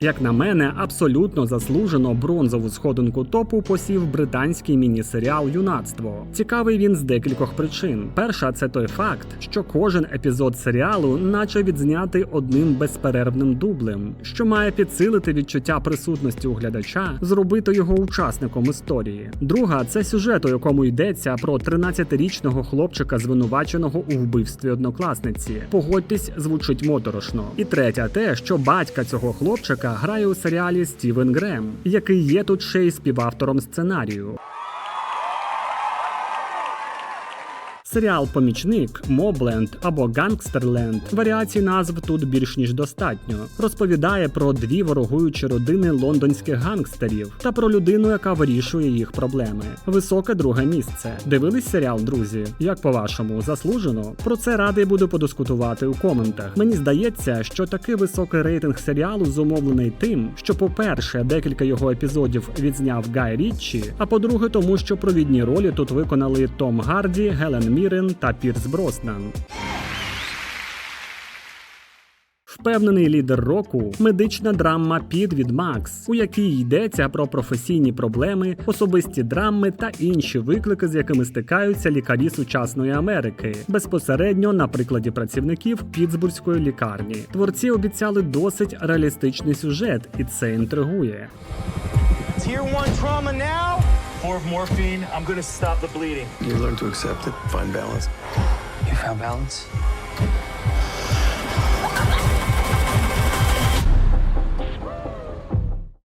Як на мене, абсолютно заслужено бронзову сходинку топу посів британський міні-серіал Юнацтво. Цікавий він з декількох причин. Перша це той факт, що кожен епізод серіалу наче відзнятий одним безперервним дублем, що має підсилити відчуття присутності у глядача, зробити його учасником історії. Друга це сюжет, у якому йдеться про 13-річного хлопчика, звинуваченого у вбивстві однокласниці. Погодьтесь, звучить моторошно. І третя те, що батька цього хлопчика грає у серіалі Стівен Грем, який є тут ще й співавтором сценарію. Серіал Помічник, Мобленд або Гангстерленд варіацій назв тут більш ніж достатньо. Розповідає про дві ворогуючі родини лондонських гангстерів та про людину, яка вирішує їх проблеми. Високе друге місце. Дивились серіал, друзі? Як по-вашому, заслужено? Про це радий буду подискутувати у коментах. Мені здається, що такий високий рейтинг серіалу зумовлений тим, що, по-перше, декілька його епізодів відзняв Гай Річчі, а по-друге, тому що провідні ролі тут виконали Том Гарді, Гелен Мірен та Пірс Броснан. Впевнений лідер року медична драма Під від Макс, у якій йдеться про професійні проблеми, особисті драми та інші виклики, з якими стикаються лікарі сучасної Америки, безпосередньо на прикладі працівників Пітсбурзької лікарні. Творці обіцяли досить реалістичний сюжет, і це інтригує. Tier one trauma now. Four of morphine. I'm gonna stop the bleeding. You learn to accept it, find balance. You found balance?